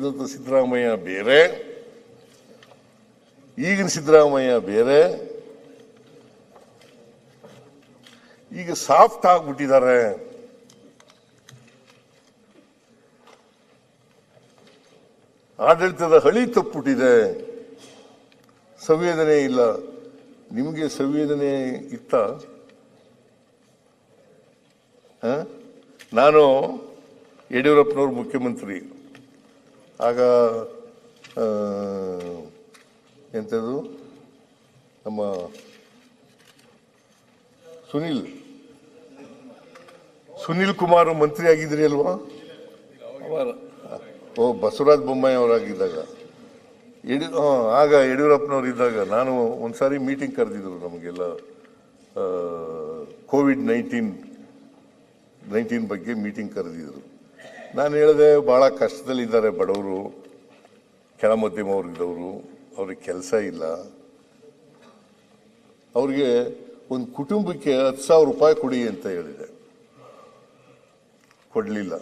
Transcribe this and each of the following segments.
ಸಿದ್ದರಾಮಯ್ಯ ಬೇರೆ, ಈಗಿನ ಸಿದ್ದರಾಮಯ್ಯ ಬೇರೆ, ಈಗ ಸಾಫ್ಟ್ ಆಗ್ಬಿಟ್ಟಿದ್ದಾರೆ. ಆಡಳಿತದ ಹಳಿ ತಪ್ಪುಟ್ಟಿದೆ ಸಂವೇದನೆ ಇಲ್ಲ. ನಿಮಗೆ ಸಂವೇದನೆ ಇತ್ತ? ನಾನು ಯಡಿಯೂರಪ್ಪನವ್ರ ಮುಖ್ಯಮಂತ್ರಿ. ಆಗ ಎಂಥದ್ದು ನಮ್ಮ ಸುನಿಲ್. ಸುನಿಲ್ ಕುಮಾರ್ ಮಂತ್ರಿ ಆಗಿದ್ರಿ ಅಲ್ವಾ? ಓ ಬಸವರಾಜ ಬೊಮ್ಮಾಯಿ ಅವರಾಗಿದ್ದಾಗ. ಯಡಿ ಆಗ ಯಡಿಯೂರಪ್ಪನವ್ರು ಇದ್ದಾಗ ನಾನು ಒಂದ್ಸಾರಿ ಮೀಟಿಂಗ್ ಕರೆದಿದ್ರು ನಮಗೆಲ್ಲ ಕೋವಿಡ್ ನೈನ್ಟೀನ್ ನೈನ್ಟೀನ್ ಬಗ್ಗೆ ಮೀಟಿಂಗ್ ಕರೆದಿದ್ರು. ನಾನು ಹೇಳಿದೆ ಭಾಳ ಕಷ್ಟದಲ್ಲಿದ್ದಾರೆ ಬಡವರು ಕೆಳ ಮಧ್ಯಮ ವರ್ಗದವರು ಅವ್ರಿಗೆ ಕೆಲಸ ಇಲ್ಲ. ಅವ್ರಿಗೆ ಒಂದು ಕುಟುಂಬಕ್ಕೆ ಹತ್ತು ಸಾವಿರ ರೂಪಾಯಿ ಕೊಡಿ ಅಂತ ಹೇಳಿದೆ. ಕೊಡಲಿಲ್ಲ.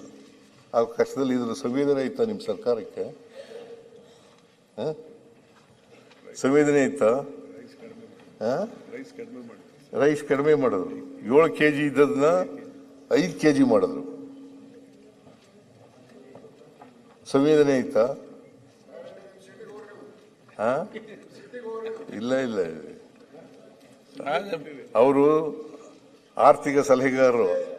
ಆ ಕಷ್ಟದಲ್ಲಿ ಇದ್ರ ಸಂವೇದನೆ ಇತ್ತ ನಿಮ್ಮ ಸರ್ಕಾರಕ್ಕೆ? ಸಂವೇದನೆ ಇತ್ತಾ? ಹ? ರೈಸ್ ಕಡಿಮೆ ಮಾಡಿದ್ರು. ಏಳು ಕೆ ಜಿ ಇದ್ದದನ್ನ ಐದು ಕೆ ಜಿ ಮಾಡಿದ್ರು. ಸಂವೇದನೆ ಇತ್ತಾ? ಹಾ? ಇಲ್ಲ ಇಲ್ಲ. ಅವರು ಆರ್ಥಿಕ ಸಲಹೆಗಾರರು.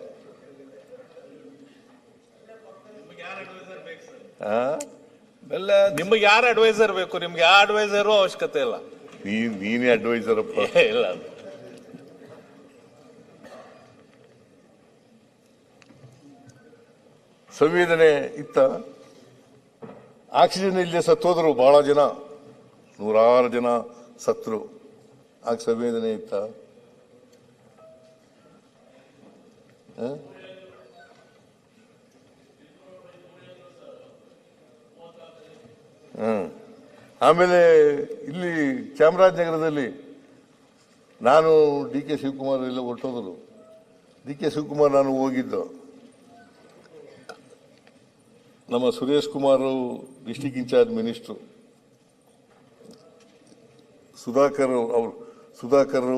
ನಿಮ್ಗೆ ನಿಮಗೆ ಯಾರು ಅಡ್ವೈಸರ್ ಬೇಕು? ನಿಮ್ಗೆ ಯಾವ ಅಡ್ವೈಸರು ಅವಶ್ಯಕತೆ ಇಲ್ಲ. ನೀನ್ ಅಡ್ವೈಸರ್ ಇಲ್ಲ. ಸಂವೇದನೆ ಇತ್ತ? ಆಕ್ಸಿಜನ್ ಇಲ್ಲದೆ ಸತ್ತೋದ್ರು ಬಹಳ ಜನ. ನೂರಾರು ಜನ ಸತ್ರು. ಆಗ ಸಂವೇದನೆ ಇತ್ತ? ಆಮೇಲೆ ಇಲ್ಲಿ ಚಾಮರಾಜನಗರದಲ್ಲಿ ನಾನು ಡಿ ಕೆ ಶಿವಕುಮಾರ್ ಎಲ್ಲ ಹೊರಟೋದ್ರು. ಡಿ ಕೆ ಶಿವಕುಮಾರ್ ನಾನು ಹೋಗಿದ್ದು. ನಮ್ಮ Suresh Kumar district incharge minister Sudhakar ಅವರು Sudhakar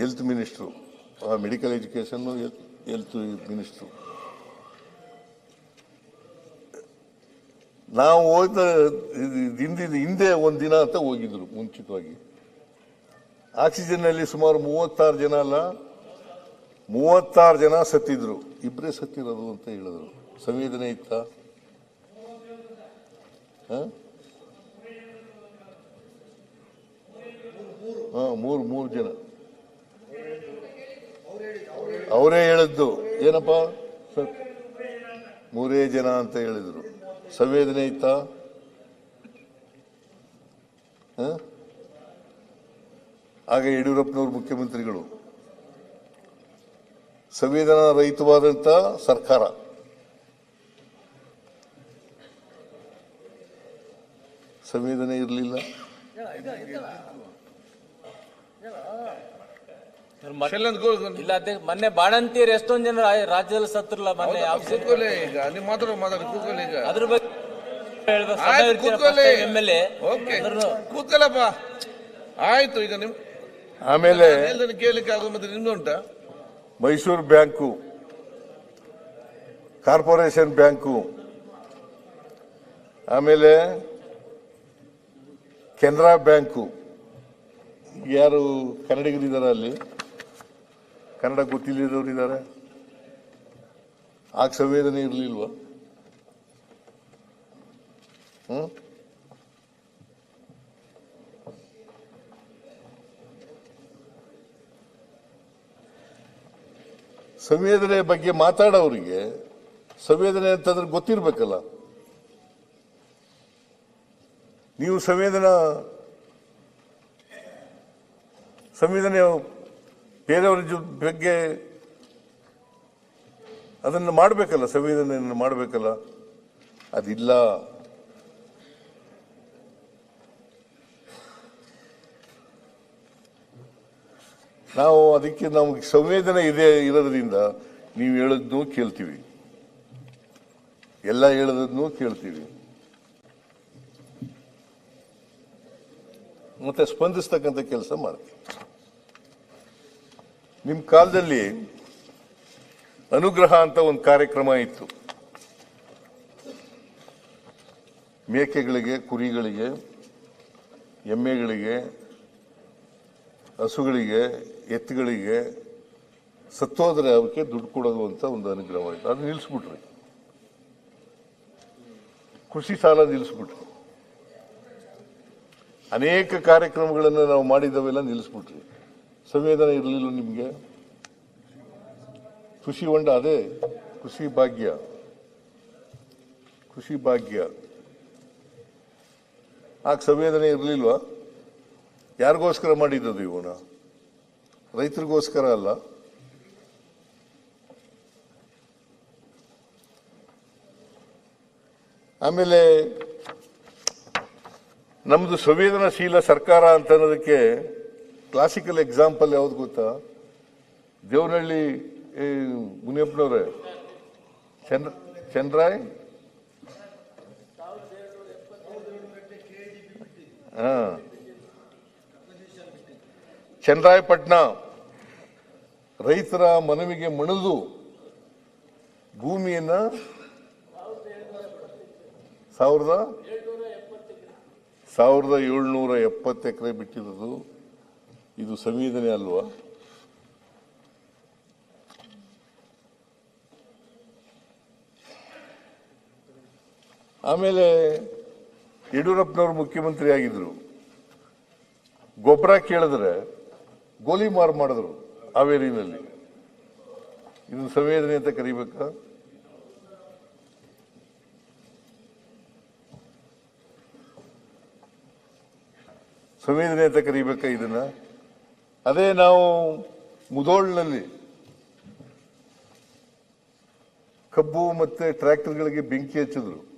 health minister medical education health minister ನಾವು ಹೋದ ಹಿಂದೆ ಹಿಂದೆ ಒಂದು ದಿನ ಅಂತ ಹೋಗಿದ್ರು ಮುಂಚಿತವಾಗಿ. ಆಕ್ಸಿಜನ್ನಲ್ಲಿ ಸುಮಾರು ಮೂವತ್ತಾರು ಜನ ಅಲ್ಲ, ಮೂವತ್ತಾರು ಜನ ಸತ್ತಿದ್ರು. ಇಬ್ಬರೇ ಸತ್ತಿರೋದು ಅಂತ ಹೇಳಿದ್ರು. ಸಂವೇದನೆ ಇತ್ತ? ಹಾ, ಮೂರು ಮೂರು ಜನ. ಅವರೇ ಹೇಳಿದ್ದು. ಏನಪ್ಪ? ಮೂರೇ ಜನ ಅಂತ ಹೇಳಿದ್ರು. ಸಂವೇದನೆ ಇತ್ತ? ಆಗ ಯಡಿಯೂರಪ್ಪನವರು ಮುಖ್ಯಮಂತ್ರಿಗಳು. ಸಂವಿಧಾನ ರಹಿತವಾದಂತ ಸರ್ಕಾರ. ಸಂವೇದನೆ ಇರಲಿಲ್ಲ. ಇಲ್ಲ ಅಧ್ಯಕ್ಷ ಮೊನ್ನೆ ಬಾಣಂತಿಯರು ಎಷ್ಟೊಂದು ಜನ ರಾ- ರಾಜ್ಯದಲ್ಲಿ ಸತ್ತಿರಲ್ಲ ಮೊನ್ನೆ ಕೂತ್ಕೊಳ್ಳಿ ಈಗ ನೀವು ಮಾತಾಡೋ ಮಾತಾಡಿ ಕೂತ್ಕೊಳ್ಳಿ ಈಗ. ಅದ್ರ ಬಗ್ಗೆ ಹೇಳ್ಬೇಕು. ಸಮಯ ಆಯ್ತು ಇರ್ತೀರ ಕೂತ್ಕೊಳ್ಳಿ. first time MLA. ಓಕೆ. ಅಂದ್ರೂ ಕೂತ್ಕೊಳ್ಳಪ್ಪ. ಆಯ್ತು ಈಗ ನಿಮ್ ಆಮೇಲೆ ಕೇಳಲಿಕ್ಕೆ ಆಗೋ ಮತ್ತೆ ನಿಮ್ದು ಉಂಟಾ ಮೈಸೂರು ಬ್ಯಾಂಕು ಕಾರ್ಪೊರೇಷನ್ ಬ್ಯಾಂಕು ಆಮೇಲೆ ಕೆನರಾ ಬ್ಯಾಂಕು, ಯಾರು ಕನ್ನಡಿಗರಿದ್ದಾರೆ ಅಲ್ಲಿ? ಕನ್ನಡ ಗೊತ್ತಿಲ್ಲದವ್ರು ಇದ್ದಾರೆ ಆಗ ಸಂವೇದನೆ ಇರಲಿಲ್ವ? ಹ್ಮ್? ಸಂವೇದನೆ ಬಗ್ಗೆ ಮಾತಾಡೋರಿಗೆ ಸಂವೇದನೆ ಅಂತಂದ್ರೆ ಗೊತ್ತಿರ್ಬೇಕಲ್ಲ. ನೀವು ಸಂವೇದನಾ ಸಂವಿಧಾನ ಬೇರೆಯವರ ಬಗ್ಗೆ ಅದನ್ನು ಮಾಡಬೇಕಲ್ಲ ಸಂವಿಧಾನ ಮಾಡಬೇಕಲ್ಲ, ಅದಿಲ್ಲ. ನಾವು ಅದಕ್ಕೆ ನಮಗೆ ಸಂವೇದನೆ ಇದೆ ಇರೋದ್ರಿಂದ ನೀವು ಹೇಳೋದನ್ನು ಕೇಳ್ತೀವಿ. ಎಲ್ಲ ಹೇಳೋದನ್ನು ಕೇಳ್ತೀವಿ. ಮತ್ತೆ ಸ್ಪಂದಿಸ್ತಕ್ಕಂಥ ಕೆಲಸ ಮಾಡ್ತೀವಿ ನಿಮ್ಮ ಕಾಲದಲ್ಲಿ ಅನುಗ್ರಹ ಅಂತ ಒಂದು ಕಾರ್ಯಕ್ರಮ ಇತ್ತು. ಮೇಕೆಗಳಿಗೆ, ಕುರಿಗಳಿಗೆ, ಎಮ್ಮೆಗಳಿಗೆ, ಹಸುಗಳಿಗೆ, ಎತ್ತುಗಳಿಗೆ ಸತ್ತೋದ್ರೆ ಅವಕ್ಕೆ ದುಡ್ಡು ಕೊಡೋದು ಅಂತ ಒಂದು ಅನುಗ್ರಹವಾಯಿತು ಅದು ನಿಲ್ಲಿಸ್ಬಿಟ್ರಿ ಕೃಷಿ ಸಾಲ ನಿಲ್ಲಿಸ್ಬಿಟ್ರು ಅನೇಕ ಕಾರ್ಯಕ್ರಮಗಳನ್ನು ನಾವು ಮಾಡಿದವೆಲ್ಲ ನಿಲ್ಲಿಸ್ಬಿಟ್ರಿ. ಸಂವೇದನೆ ಇರಲಿಲ್ಲ ನಿಮಗೆ? ಕೃಷಿ ಹೊಂಡ ಅದೇ, ಕೃಷಿ ಭಾಗ್ಯ. ಕೃಷಿ ಭಾಗ್ಯ. ಆಗ ಸಂವೇದನೆ ಇರಲಿಲ್ವಾ? ಯಾರಿಗೋಸ್ಕರ ಮಾಡಿದ್ದದು ಇವನ ರೈತರಿಗೋಸ್ಕರ ಅಲ್ಲ. ಆಮೇಲೆ ನಮ್ದು ಸಂವೇದನಾಶೀಲ ಸರ್ಕಾರ ಅಂತ ಅನ್ನೋದಕ್ಕೆ ಕ್ಲಾಸಿಕಲ್ ಎಕ್ಸಾಂಪಲ್ ಯಾವ್ದು ಗೊತ್ತಾ? ದೇವನಹಳ್ಳಿ ಮುನಿಯಪ್ಪನವ್ರೆ. ಚಂದ್ರ, ಚಂದ್ರಾಯ್? ಹಾ. ಚಂದ್ರಾಯಪಟ್ಟಣ ರೈತರ ಮನವಿಗೆ ಮಣಿದು ಭೂಮಿಯನ್ನ ಸಾವಿರದ ಸಾವಿರದ ಏಳ್ನೂರ ಎಪ್ಪತ್ತು ಎಕರೆ ಬಿಟ್ಟಿರೋದು ಇದು ಸಂವೇದನೆ ಅಲ್ವಾ? ಆಮೇಲೆ ಯಡಿಯೂರಪ್ಪನವರು ಮುಖ್ಯಮಂತ್ರಿ ಆಗಿದ್ರು. ಗೊಬ್ಬರ ಕೇಳಿದ್ರೆ ಗೋಲಿಮಾರ್ ಮಾಡಿದ್ರು ಹಾವೇರಿನಲ್ಲಿ. ಇದು ಸಂವೇದನೆ ಅಂತ ಕರಿಬೇಕಾ? ಸಂವೇದನೆ ಅಂತ ಕರಿಬೇಕಾ ಇದನ್ನ? ಅದೇ ನಾವು ಮುದೋಳ್ನಲ್ಲಿ ಕಬ್ಬು ಮತ್ತೆ ಟ್ರ್ಯಾಕ್ಟರ್ಗಳಿಗೆ ಬೆಂಕಿ ಹಚ್ಚಿದ್ರು.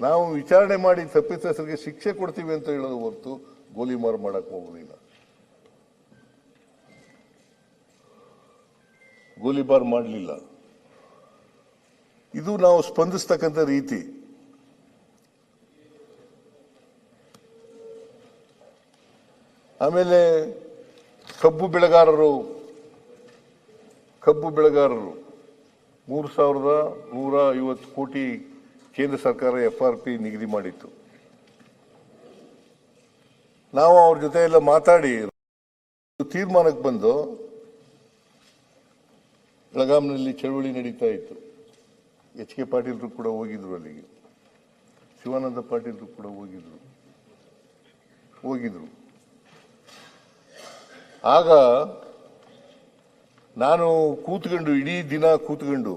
ನಾವು ವಿಚಾರಣೆ ಮಾಡಿ ತಪ್ಪಿತಸ್ಥರಿಗೆ ಶಿಕ್ಷೆ ಕೊಡ್ತೀವಿ ಅಂತ ಹೇಳೋದು ಹೊರತು ಗೋಲಿಮಾರು ಮಾಡಕ್ ಹೋಗುದಿಲ್ಲ. ಗೋಲಿಬಾರ್ ಮಾಡಲಿಲ್ಲ. ಇದು ನಾವು ಸ್ಪಂದಿಸ್ತಕ್ಕಂಥ ರೀತಿ. ಆಮೇಲೆ ಕಬ್ಬು ಬೆಳೆಗಾರರು ಕಬ್ಬು ಬೆಳೆಗಾರರು, ಮೂರು ಸಾವಿರದ ನೂರ ಐವತ್ತು ಕೋಟಿ ಕೇಂದ್ರ ಸರ್ಕಾರ ಎಫ್ ಆರ್ ಪಿ ನಿಗದಿ ಮಾಡಿತ್ತು. ನಾವು ಅವ್ರ ಜೊತೆ ಎಲ್ಲ ಮಾತಾಡಿ, ತೀರ್ಮಾನಕ್ಕೆ ಬಂದು ಬೆಳಗಾಂನಲ್ಲಿ ಚಳುವಳಿ ನಡೀತಾ ಇತ್ತು. ಎಚ್ ಕೆ ಪಾಟೀಲ್ರು ಕೂಡ ಹೋಗಿದ್ರು ಅಲ್ಲಿಗೆ. ಶಿವಾನಂದ ಪಾಟೀಲ್ರು ಕೂಡ ಹೋಗಿದ್ರು. ಹೋಗಿದ್ರು. ಆಗ ನಾನು ಕೂತ್ಕೊಂಡು, ಇಡೀ ದಿನ ಕೂತ್ಕೊಂಡು,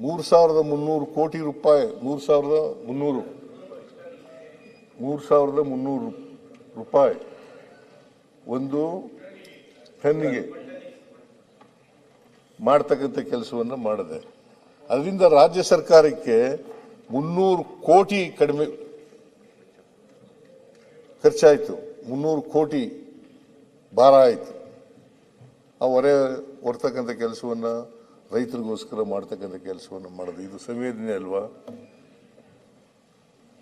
ಮೂರು ಸಾವಿರದ ಮುನ್ನೂರು ಕೋಟಿ ರೂಪಾಯಿ, ಮೂರು ಸಾವಿರದ ಮುನ್ನೂರು, ಮೂರು ಸಾವಿರದ ಮುನ್ನೂರು ರೂಪಾಯಿ ಒಂದು ಟನ್ನಿಗೆ ಮಾಡ್ತಕ್ಕಂಥ ಕೆಲಸವನ್ನು ಮಾಡಿದೆ. ಅದರಿಂದ ರಾಜ್ಯ ಸರ್ಕಾರಕ್ಕೆ ಮುನ್ನೂರು ಕೋಟಿ ಕಡಿಮೆ ಖರ್ಚಾಯಿತು. ಮುನ್ನೂರು ಕೋಟಿ ಭಾರ ಆಯಿತು. ಆ ಹೊರೆ ಹೊರ್ತಕ್ಕಂಥ ಕೆಲಸವನ್ನು ರೈತರಿಗೋಸ್ಕರ ಮಾಡ್ತಕ್ಕಂಥ ಕೆಲಸವನ್ನು ಮಾಡೋದು. ಇದು ಸಂವೇದನೆ ಅಲ್ವಾ?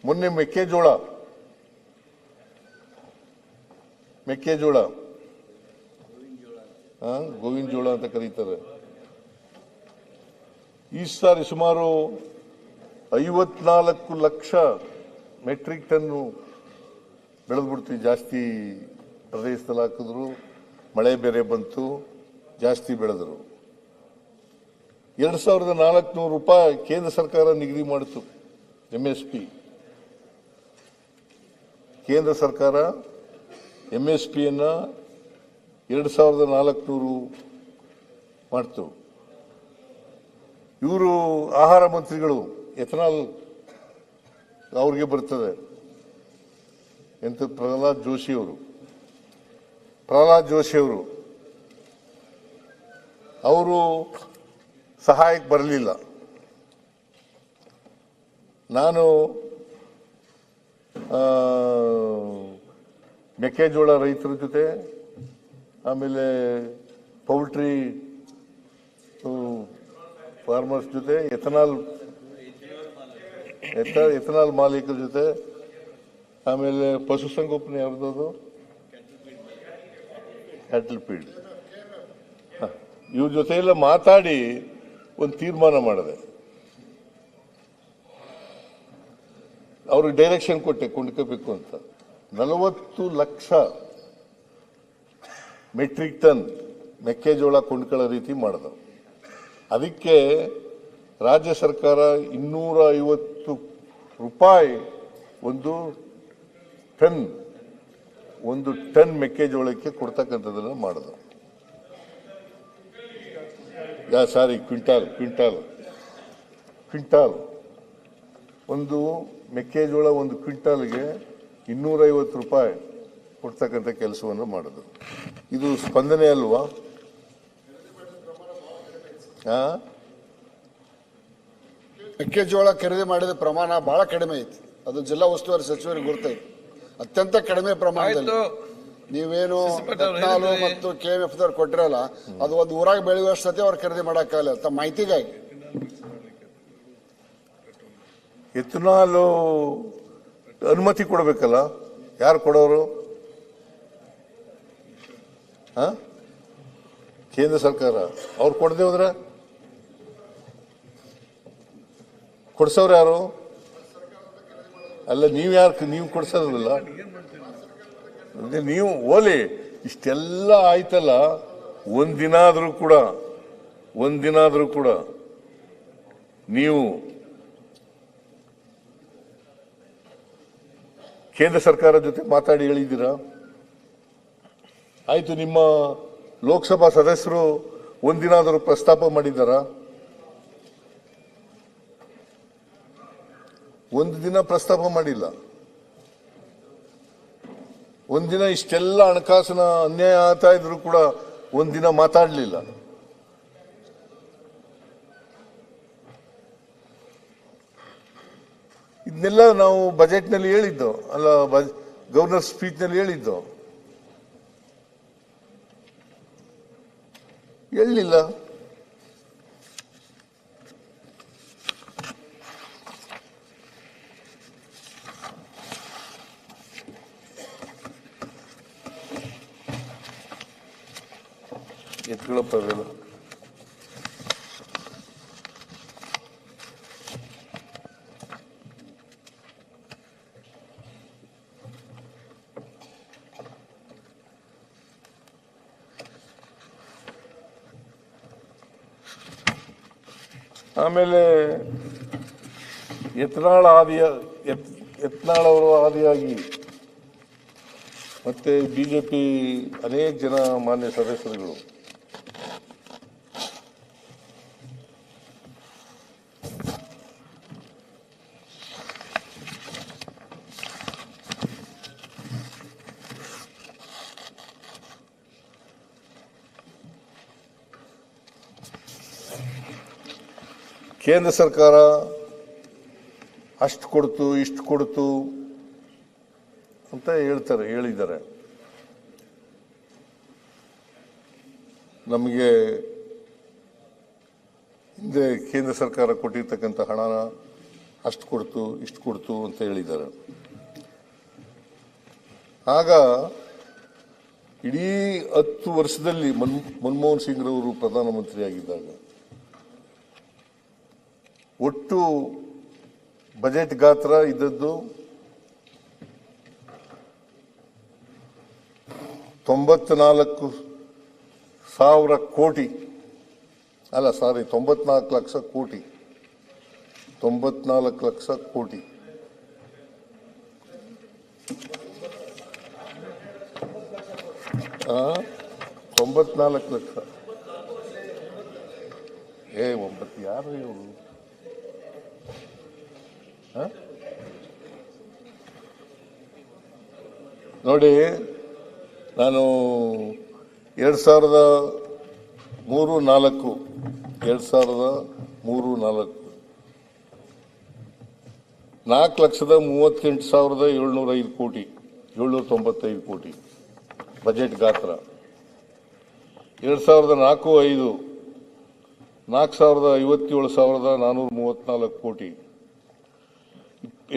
ಮೊನ್ನೆ ಮೆಕ್ಕೆಜೋಳ. ಮೆಕ್ಕೆಜೋಳ. ಗೋವಿನ ಜೋಳ ಅಂತ ಕರೀತಾರೆ. ಈ ಸಾರಿ ಸುಮಾರು ಐವತ್ನಾಲ್ಕು ಲಕ್ಷ ಮೆಟ್ರಿಕ್ ಟನ್ನು ಬೆಳೆದ್ಬಿಡ್ತೀವಿ ಜಾಸ್ತಿ ಪ್ರದೇಶದಲ್ಲಿ ಹಾಕಿದ್ರು, ಮಳೆ ಬೇರೆ ಬಂತು, ಜಾಸ್ತಿ ಬೆಳೆದರು. ಎರಡು ಸಾವಿರದ ನಾಲ್ಕುನೂರು ರೂಪಾಯಿ ಕೇಂದ್ರ ಸರ್ಕಾರ ನಿಗದಿ ಮಾಡಿತು ಎಂ ಎಸ್ ಪಿ ಕೇಂದ್ರ ಸರ್ಕಾರ ಎಂ ಎಸ್ ಪಿಯನ್ನು ಎರಡು ಸಾವಿರದ ನಾಲ್ಕುನೂರು ಮಾಡ್ತು. ಇವರು ಆಹಾರ ಮಂತ್ರಿಗಳು, ಎಥನಾಲ್ ಅವ್ರಿಗೆ ಬರ್ತದೆ, ಎಂತ ಪ್ರಹ್ಲಾದ್ ಜೋಶಿ ಅವರು. ಪ್ರಹ್ಲಾದ್ ಜೋಶಿ ಅವರು ಅವರು ಸಹಾಯಕ್ಕೆ ಬರಲಿಲ್ಲ. ನಾನು ಮೆಕ್ಕೆಜೋಳ ರೈತರ ಜೊತೆ, ಆಮೇಲೆ ಪೌಲ್ಟ್ರಿ ಫಾರ್ಮರ್ಸ್ ಜೊತೆ, ಎಥನಾಲ್ ಎಥನಾಲ್ ಮಾಲೀಕರ ಜೊತೆ, ಆಮೇಲೆ ಪಶುಸಂಗೋಪನೆ ಯಾರ್ದದು? ಕ್ಯಾಟಲ್ ಫೀಲ್ಡ್ ಇವ್ರ ಜೊತೆ ಮಾತಾಡಿ ಒಂದು ತೀರ್ಮಾನ ಮಾಡಿದೆ. ಅವ್ರಿಗೆ ಡೈರೆಕ್ಷನ್ ಕೊಟ್ಟೆ ಕೊಂಡ್ಕೋಬೇಕು ಅಂತ. ನಲವತ್ತು ಲಕ್ಷ ಮೆಟ್ರಿಕ್ ಟನ್ ಮೆಕ್ಕೆಜೋಳ ಕೊಂಡ್ಕೊಳ್ಳೋ ರೀತಿ ಮಾಡಿದವು. ಅದಕ್ಕೆ ರಾಜ್ಯ ಸರ್ಕಾರ ಇನ್ನೂರ ಐವತ್ತು ರೂಪಾಯಿ ಒಂದು ಟನ್ ಒಂದು ಟನ್ ಮೆಕ್ಕೆಜೋಳಕ್ಕೆ ಕೊಡ್ತಕ್ಕಂಥದ್ದನ್ನು ಮಾಡಿದ್ರು yeah, sorry, quintal quintal. Quintal. ಒಂದು ಮೆಕ್ಕೆಜೋಳ ಒಂದು ಕ್ವಿಂಟಾಲ್ಗೆ ಇನ್ನೂರೈವತ್ತು ರೂಪಾಯಿ ಕೊಡ್ತಕ್ಕಂಥ ಕೆಲಸವನ್ನು ಮಾಡಿದ್ರು ಇದು ಸ್ಪಂದನೆ ಅಲ್ವಾ? ಮೆಕ್ಕೆಜೋಳ ಖರೀದಿ ಮಾಡಿದ ಪ್ರಮಾಣ ಬಹಳ ಕಡಿಮೆ ಐತಿ. ಅದು ಜಿಲ್ಲಾ ಉಸ್ತುವಾರಿ ಸಚಿವರಿಗೆ ಗುರ್ತೈತಿ ಅತ್ಯಂತ ಕಡಿಮೆ ಪ್ರಮಾಣದಲ್ಲಿ. ಆಯ್ತು. ನೀವೇನು ರತ್ನಾಲು ಮತ್ತು ಕೆ ಎಂ ಎಫ್ ದವ್ರು ಕೊಟ್ಟಿರಲ್ಲ ಅದು ಒಂದು ಊರಾಗ ಬೆಳೆಯುವಷ್ಟೇ ಸತಿ ಅವ್ರು ಖರೀದಿ ಮಾಡೋಕ್ಕಾಗಲ್ಲ ತಮ್ಮ ಮಾಹಿತಿಗಾಗಿ. ಎಥನಾಲು ಅನುಮತಿ ಕೊಡಬೇಕಲ್ಲ? ಯಾರು ಕೊಡೋರು? ಕೇಂದ್ರ ಸರ್ಕಾರ. ಅವ್ರು ಕೊಡದೆ ಹೋದ್ರೆ? ಕೊಡ್ಸೋರು ಯಾರು? ಅಲ್ಲ, ನೀವು ಯಾರು ನೀವು ಕೊಡ್ಸೋದಿಲ್ಲ ನೀವು ಓಲಿ, ಇಷ್ಟೆಲ್ಲ ಆಯ್ತಲ್ಲ ಒಂದಿನ ಆದರೂ ಕೂಡ ಒಂದಿನ ಆದರೂ ಕೂಡ, ನೀವು ಕೇಂದ್ರ ಸರ್ಕಾರ ಜೊತೆ ಮಾತಾಡಿ ಹೇಳಿದ್ದೀರಾ? ಆಯ್ತು, ನಿಮ್ಮ ಲೋಕಸಭಾ ಸದಸ್ಯರು ಒಂದಿನಾದರೂ ಪ್ರಸ್ತಾಪ ಮಾಡಿದ್ದಾರಾ? ಒಂದು ದಿನ ಪ್ರಸ್ತಾಪ ಮಾಡಿಲ್ಲ. ಒಂದಿನ ಇಷ್ಟೆಲ್ಲ ಹಣಕಾಸಿನ ಅನ್ಯಾಯ ಆಗ್ತಾ ಇದ್ರು ಕೂಡ ಒಂದಿನ ಮಾತಾಡಲಿಲ್ಲ. ಇದನ್ನೆಲ್ಲ ನಾವು ಬಜೆಟ್ನಲ್ಲಿ ಹೇಳಿದ್ದು, ಅಲ್ಲ ಗವರ್ನರ್ ಸ್ಪೀಚ್ನಲ್ಲಿ ಹೇಳಿದ್ದು. ಹೇಳಲಿಲ್ಲ ಎತ್ಕೊಳ್ಳಪ್ಪ ಅವೆಲ್ಲ ಆಮೇಲೆ ಎತ್ನಾಳ ಆದಿಯ ಯತ್, ಯತ್ನಾಳ್ ಅವರು ಆದಿಯಾಗಿ ಮತ್ತೆ ಪಿ ಅನೇಕ ಜನ ಮಾನ್ಯ ಸದಸ್ಯರುಗಳು ಕೇಂದ್ರ ಸರ್ಕಾರ ಅಷ್ಟು ಕೊಡ್ತು, ಇಷ್ಟು ಕೊಡ್ತು ಅಂತ ಹೇಳ್ತಾರೆ, ಹೇಳಿದ್ದಾರೆ. ನಮಗೆ ಹಿಂದೆ ಕೇಂದ್ರ ಸರ್ಕಾರ ಕೊಟ್ಟಿರ್ತಕ್ಕಂಥ ಹಣನ ಅಷ್ಟು ಕೊಡ್ತು, ಇಷ್ಟು ಕೊಡ್ತು ಅಂತ ಹೇಳಿದ್ದಾರೆ. ಆಗ ಇಡೀ ಹತ್ತು ವರ್ಷದಲ್ಲಿ ಮನ್, ಮನಮೋಹನ್ ಸಿಂಗ್ರವರು ಪ್ರಧಾನಮಂತ್ರಿ ಆಗಿದ್ದಾಗ ಒಟ್ಟು ಬಜೆಟ್ ಗಾತ್ರ ಇದ್ದದ್ದು ತೊಂಬತ್ನಾಲ್ಕು ಸಾವಿರ ಕೋಟಿ. ಅಲ್ಲ ಸಾರಿ ತೊಂಬತ್ನಾಲ್ಕು ಲಕ್ಷ ಕೋಟಿ. ತೊಂಬತ್ನಾಲ್ಕು ಲಕ್ಷ ಕೋಟಿ? ತೊಂಬತ್ನಾಲ್ಕು ಲಕ್ಷ. ಏ, ಒಂಬತ್ತು ಯಾರು ಇವರು? ನೋಡಿ, ನಾನು ಎರಡು ಸಾವಿರದ ಮೂರು ನಾಲ್ಕು, ಎರಡು ಸಾವಿರದ ಮೂರು ನಾಲ್ಕು. ನಾಲ್ಕು ಲಕ್ಷದ ಮೂವತ್ತೆಂಟು ಸಾವಿರದ ಏಳ್ನೂರ ಐದು ಕೋಟಿ, ಏಳ್ನೂರ ತೊಂಬತ್ತೈದು ಕೋಟಿ ಬಜೆಟ್ ಗಾತ್ರ. ಎರಡು ಸಾವಿರದ ನಾಲ್ಕು ಐದು, ನಾಲ್ಕು ಸಾವಿರದ ಐವತ್ತೇಳು ಸಾವಿರದ ನಾನ್ನೂರ ಮೂವತ್ತ್ನಾಲ್ಕು ಕೋಟಿ.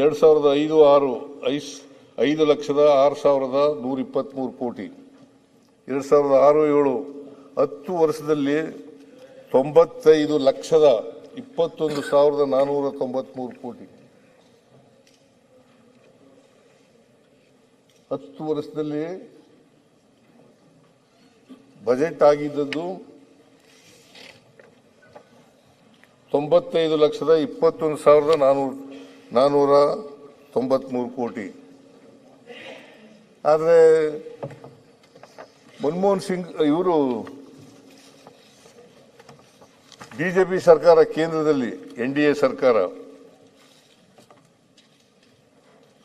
ಎರಡು ಸಾವಿರದ ಐದು ಆರು ಐಸ್ ಐದು ಲಕ್ಷದ ಆರು ಸಾವಿರದ ನೂರ ಇಪ್ಪತ್ತ್ಮೂರು ಕೋಟಿ. ಎರಡು ಸಾವಿರದ ಆರು ಏಳು ಹತ್ತು ವರ್ಷದಲ್ಲಿ ತೊಂಬತ್ತೈದು ಲಕ್ಷದ ಇಪ್ಪತ್ತೊಂದು ಸಾವಿರದ ನಾನ್ನೂರ ತೊಂಬತ್ಮೂರು ಕೋಟಿ. ಹತ್ತು ವರ್ಷದಲ್ಲಿ ಬಜೆಟ್ ಆಗಿದ್ದದ್ದು ತೊಂಬತ್ತೈದು ಲಕ್ಷದ ಇಪ್ಪತ್ತೊಂದು ಸಾವಿರದ ನಾನ್ನೂರ ನಾನ್ನೂರ ತೊಂಬತ್ಮೂರು ಕೋಟಿ. ಆದರೆ ಮನಮೋಹನ್ ಸಿಂಗ್ ಇವರು ಬಿಜೆಪಿ ಸರ್ಕಾರ, ಕೇಂದ್ರದಲ್ಲಿ ಎನ್ ಡಿ ಎ ಸರ್ಕಾರ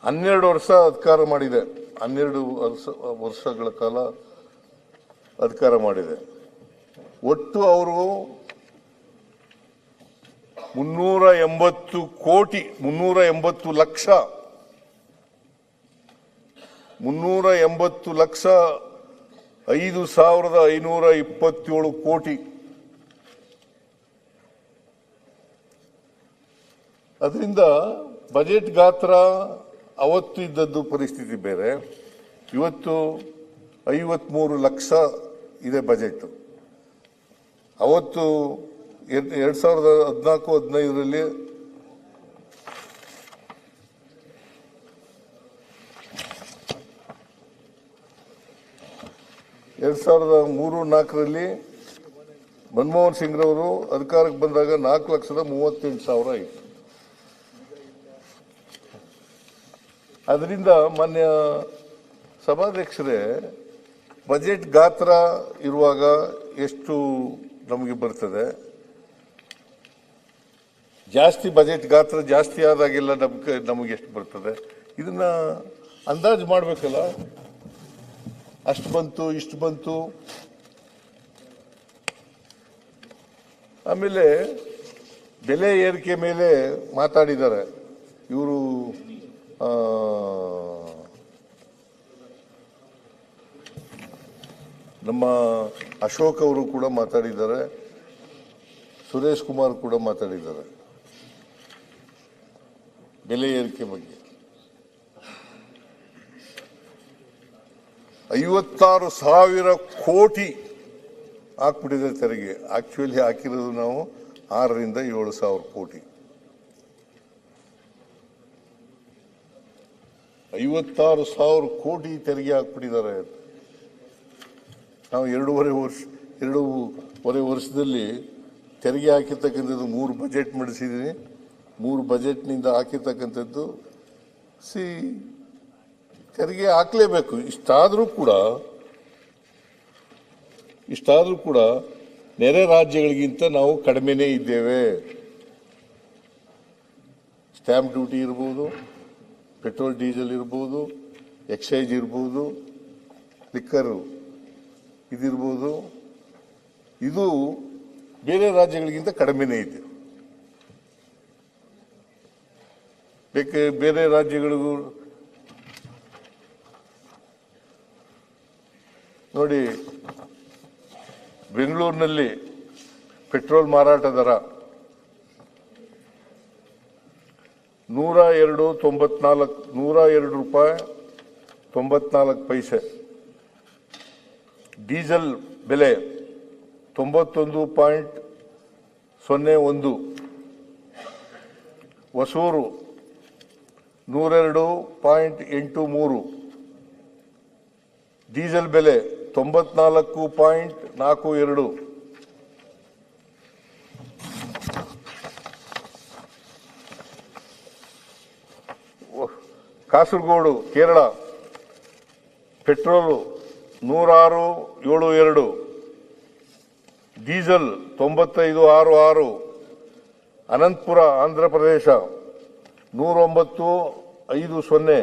ಹನ್ನೆರಡು ವರ್ಷ ಅಧಿಕಾರ ಮಾಡಿದೆ. ಹನ್ನೆರಡು ವರ್ಷ, ವರ್ಷಗಳ ಕಾಲ ಅಧಿಕಾರ ಮಾಡಿದೆ. ಒಟ್ಟು ಅವರು ಮುನ್ನೂರ ಎಂಬತ್ತು ಕೋಟಿ ಮುನ್ನೂರ ಎಂಬತ್ತು ಲಕ್ಷ ಮುನ್ನೂರ ಎಂಬತ್ತು ಲಕ್ಷ ಐದು ಸಾವಿರದ ಐನೂರ ಇಪ್ಪತ್ತೇಳು ಕೋಟಿ. ಅದರಿಂದ ಬಜೆಟ್ ಗಾತ್ರ ಅವತ್ತು ಇದ್ದದ್ದು ಪರಿಸ್ಥಿತಿ ಬೇರೆ. ಇವತ್ತು ಐವತ್ಮೂರು ಲಕ್ಷ ಇದೆ ಬಜೆಟ್. ಅವತ್ತು ಎರಡ್ ಸಾವಿರದ ಹದಿನಾಲ್ಕು, ಹದಿನೈದರಲ್ಲಿ ಎರಡು ಸಾವಿರದ ಮೂರು, ನಾಲ್ಕರಲ್ಲಿ ಮನಮೋಹನ್ ಸಿಂಗ್ರವರು ಅಧಿಕಾರಕ್ಕೆ ಬಂದಾಗ ನಾಲ್ಕು ಲಕ್ಷದ ಮೂವತ್ತೆಂಟು ಸಾವಿರ ಇತ್ತು ಅದರಿಂದ ಮಾನ್ಯ ಸಭಾಧ್ಯಕ್ಷರೇ, ಬಜೆಟ್ ಗಾತ್ರ ಇರುವಾಗ ಎಷ್ಟು ನಮಗೆ ಬರ್ತದೆ? ಜಾಸ್ತಿ ಬಜೆಟ್ ಗಾತ್ರ ಜಾಸ್ತಿ ಆದಾಗೆಲ್ಲ ನಮ್ಗೆ ನಮಗೆ ಎಷ್ಟು ಬರ್ತದೆ? ಇದನ್ನ ಅಂದಾಜು ಮಾಡಬೇಕಲ್ಲ? ಅಷ್ಟು ಬಂತು, ಇಷ್ಟು ಬಂತು. ಆಮೇಲೆ ಬೆಲೆ ಏರಿಕೆ ಮೇಲೆ ಮಾತಾಡಿದ್ದಾರೆ. ಇವರು ನಮ್ಮ ಅಶೋಕ್ ಅವರು ಕೂಡ ಮಾತಾಡಿದ್ದಾರೆ. ಸುರೇಶ್ ಕುಮಾರ್ ಕೂಡ ಮಾತಾಡಿದ್ದಾರೆ. ಬೆಲೆ ಏರಿಕೆ ಬಗ್ಗೆ. ಐವತ್ತಾರು ಸಾವಿರ ಕೋಟಿ ಹಾಕ್ಬಿಟ್ಟಿದೆ ತೆರಿಗೆ. ಆಕ್ಚುಲಿ ಹಾಕಿರೋದು ನಾವು ಆರರಿಂದ ಏಳು ಸಾವಿರ ಕೋಟಿ. ಐವತ್ತಾರು ಸಾವಿರ ಕೋಟಿ ತೆರಿಗೆ ಹಾಕ್ಬಿಟ್ಟಿದ್ದಾರೆ. ನಾವು ಎರಡೂವರೆ ವರ್ಷ ಎರಡೂವರೆ ವರ್ಷದಲ್ಲಿ ತೆರಿಗೆ ಹಾಕಿರ್ತಕ್ಕಂಥದ್ದು ಮೂರು ಬಜೆಟ್ ಮಾಡಿಸಿದ್ದೀನಿ ಮೂರು ಬಜೆಟ್ನಿಂದ ಹಾಕಿರ್ತಕ್ಕಂಥದ್ದು, ಸಿ, ತೆರಿಗೆ ಹಾಕಲೇಬೇಕು. ಇಷ್ಟಾದರೂ ಕೂಡ ಇಷ್ಟಾದರೂ ಕೂಡ ನೆರೆ ರಾಜ್ಯಗಳಿಗಿಂತ ನಾವು ಕಡಿಮೆನೇ ಇದ್ದೇವೆ. ಸ್ಟ್ಯಾಂಪ್ ಡ್ಯೂಟಿ ಇರ್ಬೋದು ಪೆಟ್ರೋಲ್ ಡೀಸೆಲ್ ಇರ್ಬೋದು ಎಕ್ಸೈಜ್ ಇರ್ಬೋದು ಲಿಕ್ಕರು ಇದಿರ್ಬೋದು. ಇದು ಬೇರೆ ರಾಜ್ಯಗಳಿಗಿಂತ ಕಡಿಮೆನೇ ಇದೆ. ಬೇಕೆ ಬೇರೆ ರಾಜ್ಯಗಳಿಗೂ. ನೋಡಿ, ಬೆಂಗಳೂರಿನಲ್ಲಿ ಪೆಟ್ರೋಲ್ ಮಾರಾಟ ದರ ನೂರ ಎರಡು ತೊಂಬತ್ನಾಲ್ಕು ನೂರ ಎರಡು ರೂಪಾಯಿ ತೊಂಬತ್ನಾಲ್ಕು ಪೈಸೆ. ಡೀಸೆಲ್ ಬೆಲೆ ತೊಂಬತ್ತೊಂದು ಪಾಯಿಂಟ್ ಸೊನ್ನೆ ಒಂದು. ಹೊಸೂರು ನೂರೆರಡು ಪಾಯಿಂಟ್ ಎಂಟು ಮೂರು. ಡೀಸೆಲ್ ಬೆಲೆ ತೊಂಬತ್ನಾಲ್ಕು ಪಾಯಿಂಟ್ ನಾಲ್ಕು ಎರಡು. ಕಾಸರಗೋಡು, ಕೇರಳ. ಪೆಟ್ರೋಲು ನೂರಾರು ಏಳು ಎರಡು. ಡೀಸೆಲ್ ತೊಂಬತ್ತೈದು ಆರು ಆರು. ಅನಂತಪುರ, ಆಂಧ್ರ ಪ್ರದೇಶ. ನೂರೊಂಬತ್ತು, ಐದು, ಸೊನ್ನೆ,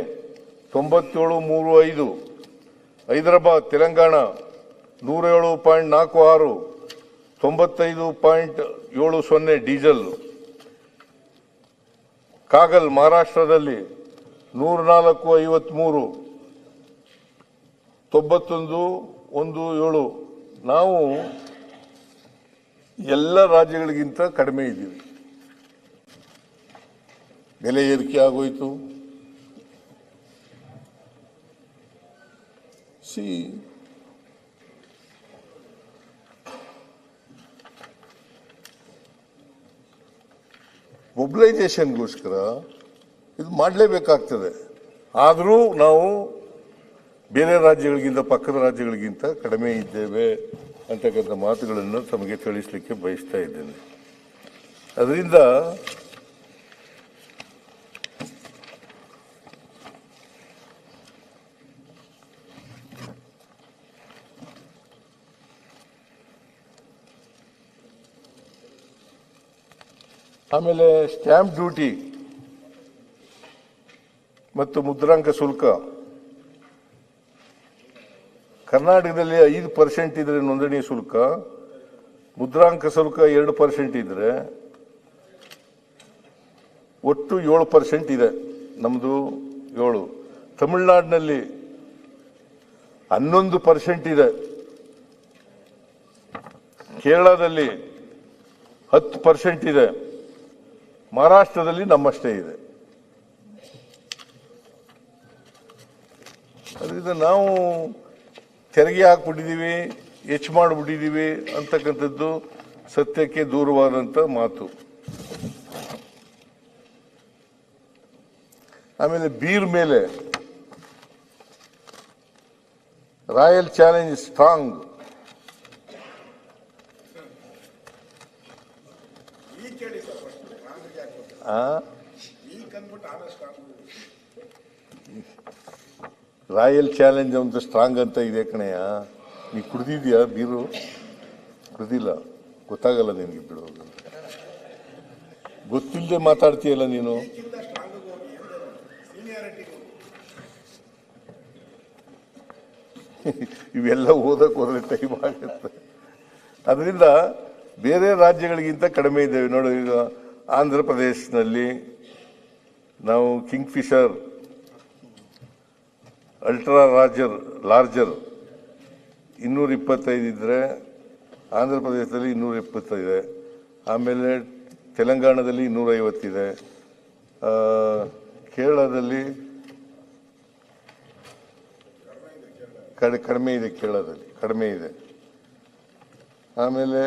ತೊಂಬತ್ತೇಳು, ಮೂರು, ಐದು. ಹೈದರಾಬಾದ್, ತೆಲಂಗಾಣ, ನೂರೇಳು ಪಾಯಿಂಟ್ ನಾಲ್ಕು ಆರು, ತೊಂಬತ್ತೈದು ಪಾಯಿಂಟ್ ಏಳು ಸೊನ್ನೆ ಡೀಸೆಲ್. ಕಾಗಲ್, ಮಹಾರಾಷ್ಟ್ರದಲ್ಲಿ ನೂರ ನಾಲ್ಕು ಐವತ್ಮೂರು, ತೊಂಬತ್ತೊಂದು, ಒಂದು, ಏಳು. ನಾವು ಎಲ್ಲ ರಾಜ್ಯಗಳಿಗಿಂತ ಕಡಿಮೆ ಇದ್ದೀವಿ. ಬೆಲೆ ಏರಿಕೆ ಆಗೋಯ್ತು. ಸಿ. ಮೊಬಿಲೈಸೇಷನ್ಗೋಸ್ಕರ ಇದು ಮಾಡಲೇಬೇಕಾಗ್ತದೆ. ಆದರೂ ನಾವು ಬೇರೆ ರಾಜ್ಯಗಳಿಗಿಂತ, ಪಕ್ಕದ ರಾಜ್ಯಗಳಿಗಿಂತ ಕಡಿಮೆ ಇದ್ದೇವೆ ಅಂತಕ್ಕಂಥ ಮಾತುಗಳನ್ನು ತಮಗೆ ತಿಳಿಸಲಿಕ್ಕೆ ಬಯಸ್ತಾ ಇದ್ದೇನೆ. ಅದರಿಂದ ಆಮೇಲೆ ಸ್ಟ್ಯಾಂಪ್ ಡ್ಯೂಟಿ ಮತ್ತು ಮುದ್ರಾಂಕ ಶುಲ್ಕ. ಕರ್ನಾಟಕದಲ್ಲಿ ಐದು ಪರ್ಸೆಂಟ್ ಇದ್ರೆ ನೋಂದಣಿ ಶುಲ್ಕ, ಮುದ್ರಾಂಕ ಶುಲ್ಕ ಎರಡು ಪರ್ಸೆಂಟ್ ಇದ್ರೆ ಒಟ್ಟು ಏಳು ಪರ್ಸೆಂಟ್ ಇದೆ ನಮ್ಮದು ಏಳು. ತಮಿಳುನಾಡಿನಲ್ಲಿ ಹನ್ನೊಂದು ಪರ್ಸೆಂಟ್ ಇದೆ. ಕೇರಳದಲ್ಲಿ ಹತ್ತು ಪರ್ಸೆಂಟ್ ಇದೆ. ಮಹಾರಾಷ್ಟ್ರದಲ್ಲಿ ನಮ್ಮಷ್ಟೇ ಇದೆ. ಅದರಿಂದ ನಾವು ತೆರಿಗೆ ಹಾಕ್ಬಿಟ್ಟಿದ್ದೀವಿ, ಹೆಚ್ಚು ಮಾಡಿಬಿಟ್ಟಿದ್ದೀವಿ ಅಂತಕ್ಕಂಥದ್ದು ಸತ್ಯಕ್ಕೆ ದೂರವಾದಂಥ ಮಾತು. ಆಮೇಲೆ ಬೀರ್ ಮೇಲೆ royal challenge strong royal challenge ಅಂತ ಸ್ಟ್ರಾಂಗ್ ಅಂತ ಇದೆ ಕಣೆಯ ನೀ ಕುಡ್ದಿದ್ಯಾ ಬೀರು? ಕುಡ್ದಿಲ್ಲ. ಗೊತ್ತಾಗಲ್ಲ ನಿನಗೆ ಬಿಡೋದು ಗೊತ್ತಿಲ್ಲದೆ ಮಾತಾಡ್ತೀಯಲ್ಲ ನೀನು? ಇವೆಲ್ಲ ಓದಕ್ಕೆ ಹೋದ್ರೆ ಟೈಮ್ ಆಗುತ್ತೆ. ಅದರಿಂದ ಬೇರೆ ರಾಜ್ಯಗಳಿಗಿಂತ ಕಡಿಮೆ ಇದ್ದೇವೆ. ನೋಡಿ, ಈಗ ಆಂಧ್ರ ಪ್ರದೇಶದಲ್ಲಿ ನಾವು ಕಿಂಗ್ ಫಿಶರ್ ಅಲ್ಟ್ರಾ ರಾಜರ್, ಲಾರ್ಜರ್ ಇನ್ನೂರ ಇಪ್ಪತ್ತೈದು ಇದ್ದರೆ ಆಂಧ್ರ ಪ್ರದೇಶದಲ್ಲಿ ಇನ್ನೂರ ಇಪ್ಪತ್ತೈದೆ ಆಮೇಲೆ ತೆಲಂಗಾಣದಲ್ಲಿ ಇನ್ನೂರೈವತ್ತಿದೆ. ಕೇರಳದಲ್ಲಿ ಕಡಿ, ಕಡಿಮೆ ಇದೆ ಕೇರಳದಲ್ಲಿ, ಕಡಿಮೆ ಇದೆ. ಆಮೇಲೆ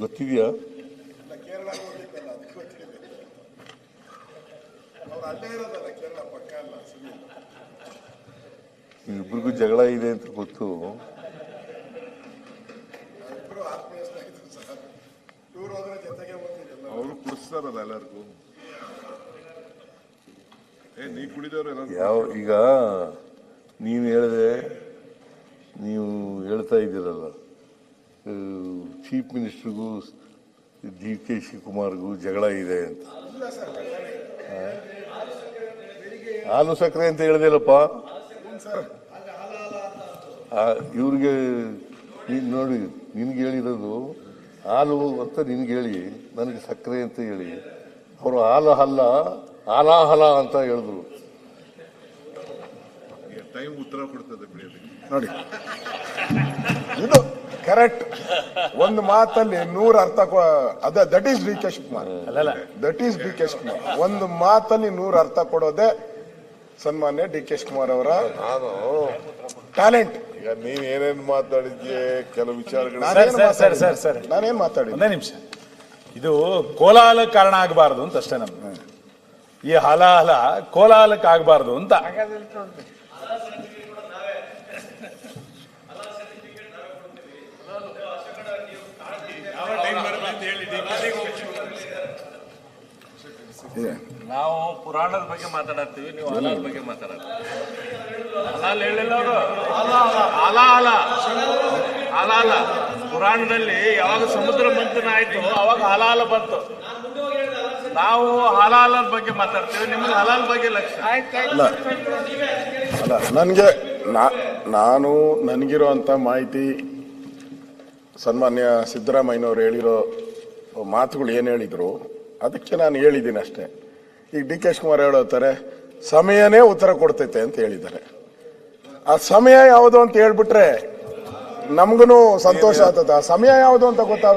ಗೊತ್ತಿದೆಯಾ? ಇಬ್ರಿಗೂ ಜಗಳ ಇದೆ ಅಂತ ಗೊತ್ತು. ಅವರು ಕುಡಿಸ್ತಾರಲ್ಲ ಎಲ್ಲರಿಗೂ. ಏ ನೀ ಕುಡಿದವ್ರು ಎಲ್ಲ ಯಾವ ಈಗ ನೀನು ಹೇಳಿದೆ ನೀವು ಹೇಳ್ತಾ ಇದ್ದೀರಲ್ಲ. ಚೀಫ್ ಮಿನಿಸ್ಟ್ರಿಗೂ ಡಿ ಕೆ ಶಿವಕುಮಾರ್ಗೂ ಜಗಳ ಇದೆ ಅಂತ? ಹಾಲು ಸಕ್ಕರೆ ಅಂತ ಹೇಳ್ದಿಲ್ಲಪ್ಪ ಇವ್ರಿಗೆ ನೀನು ನೋಡಿ ನಿನ್ಗೆ ಹೇಳಿರೋದು ಹಾಲು ಅಂತ ನಿನ್ಗೆ ಹೇಳಿ ನನಗೆ ಸಕ್ಕರೆ ಅಂತ ಹೇಳಿ. ಅವರು ಹಾಲು ಹಲ್ಲ ಹಾಲಾಹಲ ಅಂತ ಹೇಳಿದ್ರು. ಟೈಮ್ ಉತ್ತರ ಕೊಡ್ತದೆ ನೋಡಿ. ಕರೆಕ್ಟ್. ಒಂದು ಮಾತಲ್ಲಿ ನೂರ ಅರ್ಥ ಕೊ- ಅದ that is D K Shivakumar that is D K Shivakumar ಒಂದು ಮಾತಲ್ಲಿ ನೂರ ಅರ್ಥ ಕೊಡೋದೆ ಸನ್ಮಾನ್ಯ ಡಿ ಕೆ ಶಿವಕುಮಾರ್ ಅವರ ನಾನು. ಟ್ಯಾಲೆಂಟ್ ಈಗ ನೀನ್ ಏನೇನ್ ಮಾತಾಡಿದ್ಯ? ಕೆಲವು ವಿಚಾರಗಳು. ನಾನೇನು ಸರ್, ಸರ್, ಸರ್, ಸರ್. ನಾನೇನ್ ಮಾತಾಡಿದ್ದೆ? ಒಂದೇ ನಿಮಿಷ. ಇದು ಕೋಲಾಹಲ ಕಾರಣ ಆಗಬಾರದು ಅಂತ ಅಷ್ಟೇ ನಮ್ಗೆ ಈ ಹಲಾಹಲ ಕೋಲಾಹಲಕ್ಕೆ ಆಗಬಾರದು ಅಂತ. ನಾವು ಪುರಾಣದ ಬಗ್ಗೆ ಮಾತಾಡತ್ತೀವಿ ನೀವು ಹಲಾಲ್ ಬಗ್ಗೆ ಮಾತಾಡತ್ತೀವಿ ಹಲಾಲ್ ಹೇಳಿಲ್ಲ ಅವರು. ಅಲ ಅಲ ಅಲ ಅಲ ಪುರಾಣದಲ್ಲಿ ಯಾವಾಗ ಸಮುದ್ರ ಮಂಥನ ಆಯ್ತು ಅವಾಗ ಹಲಾಲ ಬಂತು. ನಾವು ಹಲಾಲ ಬಗ್ಗೆ ಮಾತಾಡ್ತೀವಿ ನಿಮ್ಗೆ ಹಲಾಲ್ ಬಗ್ಗೆ ಲಕ್ಷ. ಅಲ್ಲ ಅಲ್ಲ ನನಗೆ ನಾನು ನನಗಿರುವಂತ ಮಾಹಿತಿ ಸನ್ಮಾನ್ಯ ಸಿದ್ದರಾಮಯ್ಯನವ್ರು ಹೇಳಿರೋ ಮಾತುಗಳು ಏನು ಹೇಳಿದ್ರು, ಅದಕ್ಕೆ ನಾನು ಹೇಳಿದ್ದೀನಿ ಅಷ್ಟೇ. ಈಗ ಡಿ ಕೆ ಶಿವಕುಮಾರ್ ಹೇಳೋತಾರೆ ಸಮಯನೇ ಉತ್ತರ ಕೊಡ್ತೈತೆ ಅಂತ ಹೇಳಿದ್ದಾರೆ. ಆ ಸಮಯ ಯಾವುದು ಅಂತ ಹೇಳ್ಬಿಟ್ರೆ ನಮ್ಗೂ ಸಂತೋಷ ಆಗ್ತದೆ. ಆ ಸಮಯ ಯಾವುದು ಅಂತ ಗೊತ್ತಾಗ